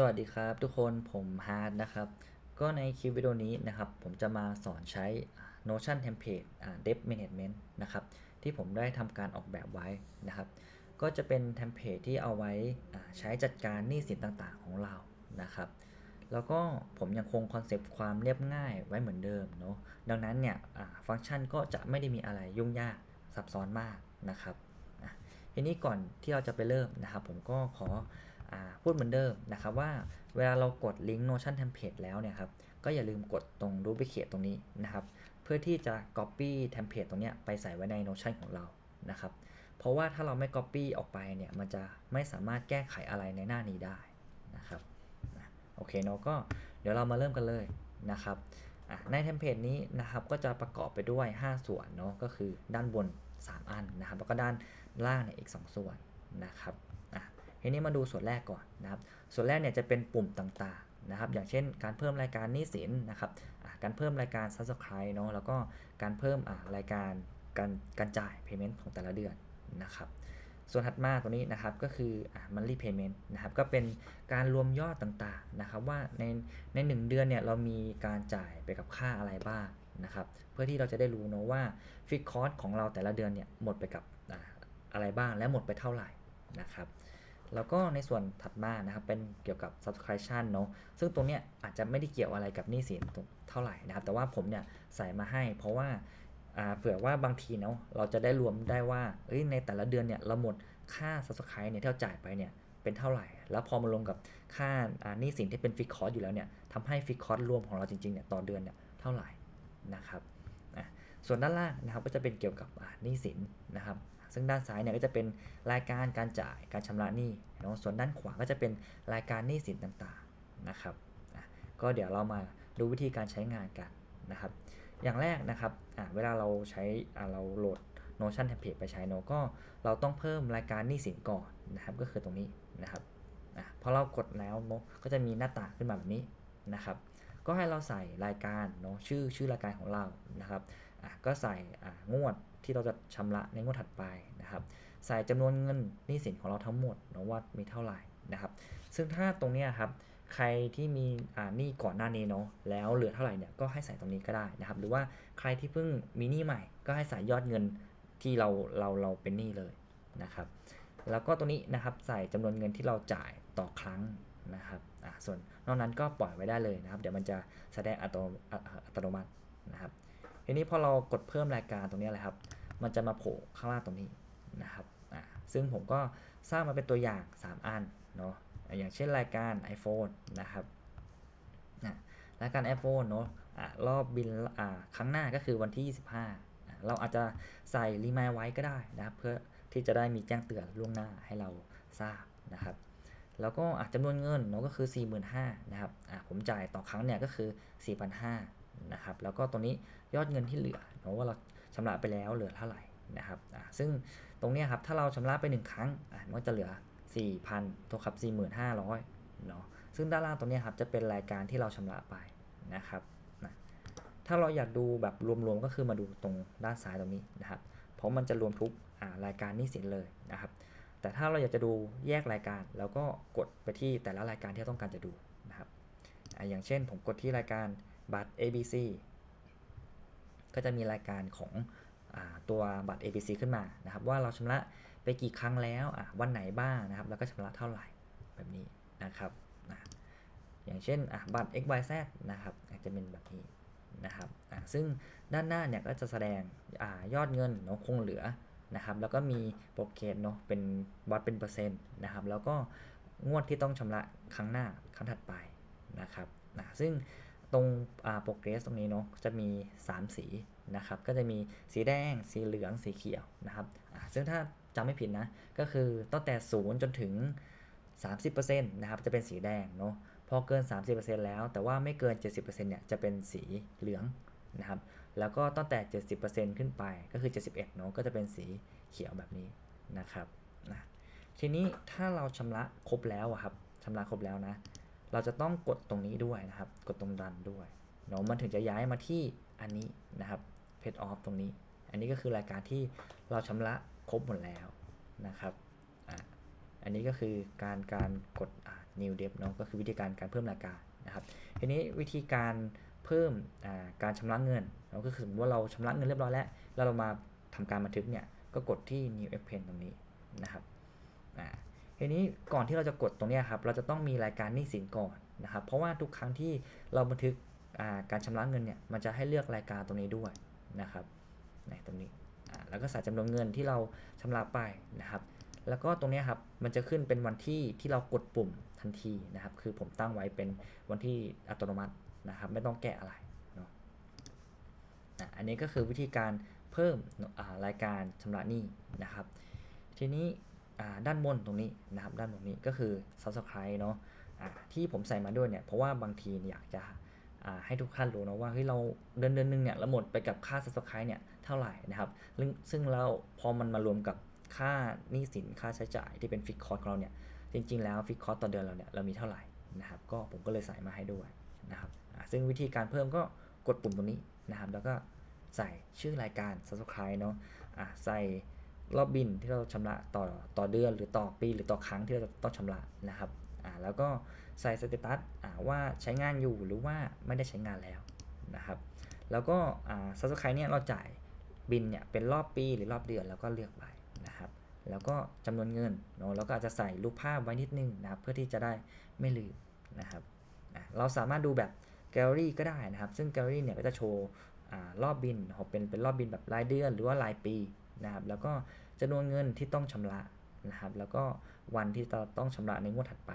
สวัสดีครับทุกคนผมฮาร์ดนะครับ ก็ในคลิปวิดีโอนี้นะครับผมจะมาสอนใช้ Notion Template Debt Management นะครับที่ผมได้ทำการออกแบบไว้นะครับ ก็จะเป็นเทมเพลตที่เอาไว้ใช้จัดการหนี้สินต่างๆของเรานะครับ แล้วก็ผมยังคงคอนเซปต์ความเรียบง่ายไว้เหมือนเดิมเนาะดังนั้นเนี่ยฟังก์ชันก็จะไม่ได้มีอะไรยุ่งยากซับซ้อนมากนะครับทีนี้ก่อนที่เราจะไปเริ่มนะครับ ผมก็ขอ พูดเหมือนเดิมนะครับว่าเวลาเรากดลิงก์ Notion Template แล้วเนี่ยครับก็อย่าลืมกดตรง Duplicate ตรงนี้นะครับ เพื่อที่จะ Copy Template ตรงเนี้ยไปใส่ไว้ใน Notion ของเรานะครับ เพราะว่าถ้าเราไม่ Copy ออกไปเนี่ยมันจะไม่สามารถแก้ไขอะไรในหน้านี้ได้นะครับโอเคเนาะก็เดี๋ยวเรามาเริ่มกันเลยนะครับในเทมเพลตนี้นะครับก็จะประกอบไปด้วย 5 ส่วนเนาะก็คือด้านบน 3 อันนะครับ แล้วก็ด้านล่างเนี่ยอีก 2 ส่วนนะครับ ทีนี้มาดูส่วนแรกก่อนนะครับ ส่วนแรกเนี่ยจะเป็นปุ่มต่างๆนะครับ อย่างเช่น การเพิ่มรายการนี้สินนะครับการเพิ่มรายการ subscribe เนาะแล้วก็การเพิ่มอ่ารายการการการจ่าย payment ของแต่ละเดือนนะครับส่วนถัดมาตัวนี้นะครับก็คือ monthly payment นะครับก็เป็นการรวมยอดต่างๆนะครับว่าในใน1เดือนเนี่ยเรามีการจ่ายไปกับค่าอะไรบ้างนะครับเพื่อที่เราจะได้รู้เนาะว่าฟิกคอร์สของเราแต่ละเดือนเนี่ยหมดไปกับอ่าอะไรบ้างและหมดไปเท่าไหร่นะครับ แล้วก็ในส่วนถัดมานะครับเป็นเกี่ยวกับ subscription เนาะซึ่งตรงเนี้ยอาจจะไม่ได้เกี่ยวอะไรกับหนี้สินตรงเท่าไหร่นะครับ แต่ว่าผมเนี่ยใส่มาให้ เพราะว่าเผื่อว่าบางทีเนาะเราจะได้รวมได้ว่าในแต่ละเดือนเนี่ยเราหมดค่า subscribe เนี่ยที่เราจ่ายไปเนี่ยเป็นเท่าไหร่ แล้วพอมาลงกับค่าหนี้สินที่เป็นฟิกคอร์สอยู่แล้วเนี่ยทำให้ฟิกคอร์สรวมของเราจริงๆเนี่ยต่อเดือนเนี่ยเท่าไหร่นะครับส่วนด้านล่างนะครับก็จะเป็นเกี่ยวกับหนี้สินนะครับ ซึ่งด้านซ้ายเนี่ยก็จะเป็นรายการการจ่ายการชำระหนี้เนาะส่วนด้านขวาก็จะเป็นรายการหนี้สินต่างๆนะครับก็เดี๋ยวเรามาดูวิธีการใช้งานกันนะครับ อย่างแรกนะครับเวลาเราใช้เราโหลด Notion Template ไปใช้เนาะก็เราต้องเพิ่มรายการหนี้สินก่อนนะครับ ก็คือตรงนี้นะครับอะพอเรากดแล้วเนาะก็จะมีหน้าต่างขึ้นมาแบบนี้นะครับ ก็ให้เราใส่รายการเนาะชื่อชื่อรายการของเรานะครับ ก็ใส่งวดที่เราจะชำระในงวดถัดไปนะครับ ใส่จำนวนเงินหนี้สินของเราทั้งหมดนะว่ามีเท่าไหร่นะครับ ซึ่งถ้าตรงนี้ครับใครที่มีหนี้ก่อนหน้านี้เนาะแล้วเหลือเท่าไหร่เนี่ยก็ให้ใส่ตรงนี้ก็ได้นะครับ หรือว่าใครที่เพิ่งมีหนี้ใหม่ ก็ให้ใส่ยอดเงินที่เราเราเราเป็นหนี้เลยนะครับ แล้วก็ตัวนี้นะครับใส่จำนวนเงินที่เราจ่ายต่อครั้งนะครับอ่าส่วนนอกนั้นก็ปล่อยไว้ได้เลยนะครับ เดี๋ยวมันจะแสดงอัตโนมัตินะครับ ทีนี้พอเรากดเพิ่มรายการตรงนี้แหละครับ มันจะมาโผล่ข้างล่างตรงนี้นะครับอ่าซึ่งผมก็สร้างมาเป็นตัวอย่าง 3 อันเนาะอย่างเช่นรายการ iPhone นะครับรายการ iPhone เนาะอ่ารอบบินอ่าครั้งหน้าก็คือวันที่ 25อ่าเราอาจจะใส่รีมายไว้ก็ได้นะครับเพื่อที่จะได้มีแจ้งเตือนล่วงหน้าให้เราทราบนะครับ แล้วก็อาจจำนวนเงินเนาะก็คือ 45,000นะครับอ่าผมจ่ายต่อครั้งเนี่ยก็คือ 4,500 นะครับแล้วก็ตัวนี้ยอดเงินที่เหลือเนาะว่าเราชำระไปแล้วเหลือเท่าไหร่นะครับซึ่งตรงนี้ครับถ้าเราชำระไป 1 ครั้งมันก็จะเหลือ 4,000ตัวครับ4,500เนาะซึ่งด้านล่างตรงนี้ครับจะเป็นรายการที่เราชำระไปนะครับนะถ้าเราอยากดูแบบรวมๆก็คือมาดูตรงด้านซ้ายตรงนี้นะครับเพราะมันจะรวมทุกรายการนี้สินเลยนะครับแต่ถ้าเราอยากจะดูแยกรายการเราก็กดไปที่แต่ละรายการที่เราต้องการจะดูนะครับอย่างเช่นผมกดที่รายการ บัตร ABC ก็จะมีรายการของอตัวบัตร ABC ขึ้นมานะครับ ว่าเราชำระไปกี่ครั้งแล้ววันไหนบ้างนะครับ แล้วก็ชำระเท่าไหร่แบบนี้นะครับนะอย่างเช่นบัตร XYZ นะครับอาจจะเป็นแบบนี้นะครับซึ่งด้านหน้าเนี่ยก็จะแสดงอยอดเงินเนาะคงเหลือนะครับ แล้วก็มีโปรเกรสเนาะเป็นวัดเป็นเปอร์เซ็นต์นะครับ แล้วก็งวดที่ต้องชำระครั้งหน้าครั้งถัดไปนะครับนะซึ่ง ตรงโปรเกรสตรงนี้เนาะจะมี 3 สีนะครับก็จะมีสีแดง สีเหลืองสีเขียวนะครับซึ่งถ้าจำไม่ผิดนะ ก็คือตั้งแต่ 0 จนถึง 30%นะครับจะเป็นสีแดงเนาะพอเกิน 30%แล้ว แต่ว่าไม่เกิน 70%เนี่ยจะเป็นสีเหลืองนะครับแล้วก็ตั้งแต่ 70%ขึ้นไปก็คือ 71เนาะก็จะเป็นสีเขียวแบบนี้นะครับนะทีนี้ถ้าเราชำระครบแล้วครับชำระครบแล้วนะ เราจะต้องกดตรงนี้ด้วยนะครับ กดตรงดันด้วยเนาะมันถึงจะย้ายมาที่อันนี้นะครับ pay off ตรงนี้ อันนี้ก็คือรายการที่เราชำระครบหมดแล้วนะครับอะอันนี้ก็คือการการกด new dev เนาะก็คือวิธีการการเพิ่มรายการนะครับ ทีนี้วิธีการเพิ่มการชำระเงินเราก็คือสมมติว่าเราชำระเงินเรียบร้อยแล้วแล้วเรามาทำการบันทึกเนี่ยก็กดที่ new append ตรงนี้นะครับอ่า ทีนี้ก่อนที่เราจะกดตรงนี้ครับ เราจะต้องมีรายการหนี้สินก่อนนะครับ เพราะว่าทุกครั้งที่เราบันทึกาการชำระเงินเนี่ย มันจะให้เลือกรายการตรงนี้ด้วยนะครับ ในตรงนี้ แล้วก็ใส่จำนวนเงินที่เราชำระไปนะครับ แล้วก็ตรงนี้ครับ มันจะขึ้นเป็นวันที่ที่เรากดปุ่มทันทีนะครับ คือผมตั้งไว้เป็นวันที่อัตโนมัตินะครับ ไม่ต้องแกะอะไรเนาะอันนี้ก็คือวิธีการเพิ่มรายการชำระหนี้นะครับ ทีนี้ ด้านบนตรงนี้นะครับด้านบนนี้ก็คือ subscribe เนาะะที่ผมใส่มาด้วยเนี่ยเพราะว่าบางทีอยากจะให้ทุกท่านรู้นะว่าเฮ้ยเราเดือนเดือนหนึงเนี่ยเราหมดไปกับค่า subscribe เนี่ยเท่าไหร่นะครับซึ่งซึ่งแล้วพอมันมารวมกับค่าหนี้สินค่าใช้จ่ายที่เป็นฟิกคอร์สของเราเนี่ยจริง ๆ แล้วฟิกคอร์สต่อเดือนเราเนี่ยเรามีเท่าไหร่นะครับก็ผมก็เลยใส่มาให้ด้วยนะครับซึ่งวิธีการเพิ่มก็กดปุ่มตรงนี้นะครับแล้วก็ใส่ชื่อรายการ subscribe เนาะอ่าใส่ รอบบินที่เราชำระต่อต่อเดือนหรือต่อปีหรือต่อครั้งที่เราต้องชำระนะครับอ่าแล้วก็ใส่สเตตัสอ่าว่าใช้งานอยู่หรือว่าไม่ได้ใช้งานแล้วนะครับแล้วก็อ่า subscribe เนี่ยเราจ่ายบินเนี่ยเป็นรอบปีหรือรอบเดือนแล้วก็เลือกไปนะครับแล้วก็จำนวนเงินเนาะแล้วก็อาจจะใส่รูปภาพไว้นิดนึงนะครับเพื่อที่จะได้ไม่ลืมนะครับอะเราสามารถดูแบบแกลเลอรี่ก็ได้นะครับ ซึ่งแกลเลอรี่เนี่ยก็จะโชว์อ่ารอบบินนะครับเป็นเป็นรอบบินแบบรายเดือนหรือว่ารายปี นะครับ แล้วก็จำนวนเงินที่ต้องชำระนะครับ แล้วก็วันที่เราต้องชำระในงวดถัดไป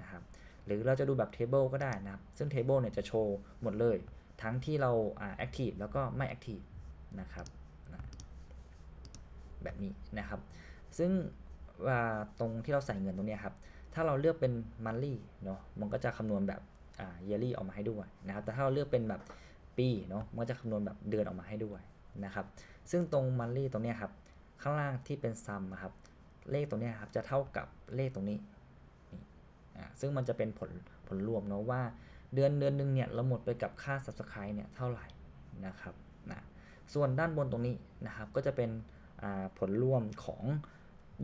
นะครับ หรือเราจะดูแบบเทเบิลก็ได้นะครับ ซึ่งเทเบิลเนี่ยจะโชว์หมดเลย ทั้งที่เราอ่าแอคทีฟแล้วก็ไม่แอคทีฟนะครับนะแบบนี้นะครับ ซึ่งว่าตรงที่เราใส่เงินตรงนี้ครับ ถ้าเราเลือกเป็น monthly เนาะมันก็จะคำนวณแบบอ่า yearly ออกมาให้ด้วยนะครับ แต่ถ้าเราเลือกเป็นแบบปีเนาะมันก็จะคำนวณแบบเดือนออกมาให้ด้วย นะครับ ซึ่งตรง monthly ตรงนี้ครับ ข้างล่างที่เป็น sum อะครับ เลขตรงนี้ครับจะเท่ากับเลขตรงนี้นี่อ่าซึ่งมันจะเป็นผลผลรวมเนาะว่าเดือนเดือนหนึ่งเนี่ยเราหมดไปกับค่า subscribe เนี่ยเท่าไหร่นะครับนะส่วนด้านบนตรงนี้นะครับก็จะเป็นอ่าผลรวมของ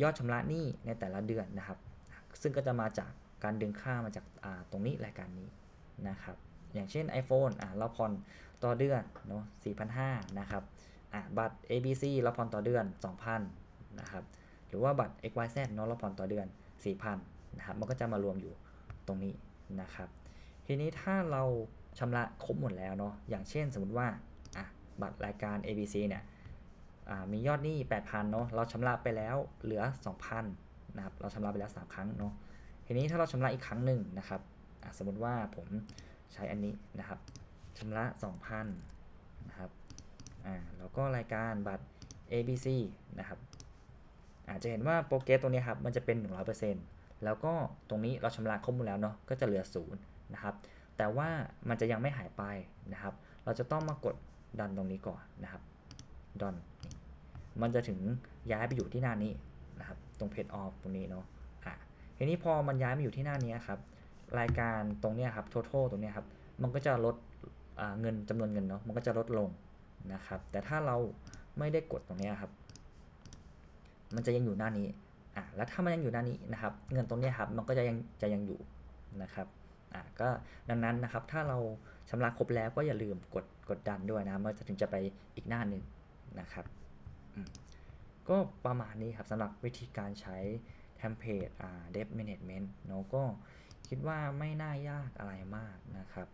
ยอดชำระหนี้ในแต่ละเดือนนะครับ ซึ่งก็จะมาจากการดึงค่ามาจากตรงนี้รายการนี้นะครับ อย่างเช่น iPhone อะเราผ่อนต่อเดือนเนาะ4,500นะครับอะบัตร ABC เราผ่อนต่อเดือน 2,000นะครับหรือว่าบัตร XYZ เนาะเราผ่อนต่อเดือน 4,000นะครับมันก็จะมารวมอยู่ตรงนี้นะครับ ทีนี้ถ้าเราชำระครบหมดแล้วเนาะอย่างเช่นสมมติว่าอะบัตรรายการ ABC เนี่ยมียอดหนี้ 8,000เนาะเราชำระไปแล้วเหลือ 2,000นะครับเราชำระไปแล้ว 3 ครั้งเนาะทีนี้ถ้าเราชำระอีกครั้งหนึ่งนะครับสมมติว่าผม ใช้อันนี้นะครับชำระ2,000นะครับอ่าแล้วก็รายการบัตร ABC นะครับอาจจะเห็นว่าโปรเกรสตัวนี้ครับมันจะเป็น 100%แล้วก็ตรงนี้เราชำระครบหมดแล้วเนาะก็จะเหลือ0นะครับแต่ว่ามันจะยังไม่หายไปนะครับ เราจะต้องมากดดันตรงนี้ก่อนนะครับดอนมันจะถึงย้ายไปอยู่ที่หน้านี้นะครับตรงเพจออฟตรงนี้เนาะอะทีนี้พอมันย้ายมาอยู่ที่หน้านี้ครับ รายการตรงนี้ครับ total ตรงนี้ครับ มันก็จะลดเงินจำนวนเงินเนาะ มันก็จะลดลงนะครับ แต่ถ้าเราไม่ได้กดตรงนี้ครับ มันจะยังอยู่หน้านี้ อะ แล้วถ้ามันยังอยู่หน้านี้นะครับ เงินตรงนี้ครับ มันก็จะยังจะยังอยู่นะครับ อะ ก็ดังนั้นนะครับ ถ้าเราชำระครบแล้วก็อย่าลืมกดกดดันด้วยนะมันจะถึงจะไปอีกหน้าหนึ่งนะครับ ก็ประมาณนี้ครับสำหรับวิธีการใช้เทมเพลตอ่า debt management เนาะก็ คิดว่าไม่น่ายากอะไรมากนะครับ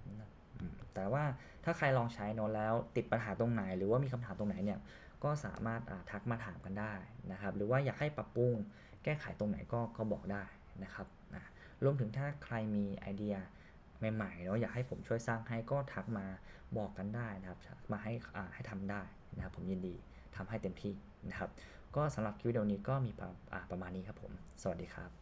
แต่ว่าถ้าใครลองใช้เนาะแล้วติดปัญหาตรงไหน หรือว่ามีคำถามตรงไหนเนี่ยก็สามารถทักมาถามกันได้นะครับ หรือว่าอยากให้ปรับปรุงแก้ไขตรงไหนก็ก็บอกได้นะครับนะรวมถึงถ้าใครมีไอเดียใหม่ๆเนาะอยากให้ผมช่วยสร้างให้ก็ทักมาบอกกันได้นะครับมาให้ให้ทำได้นะครับ ผมยินดีทำให้เต็มที่นะครับ ก็สำหรับคลิปวิดีโอนี้ก็มีประมาณนี้ครับผม สวัสดีครับ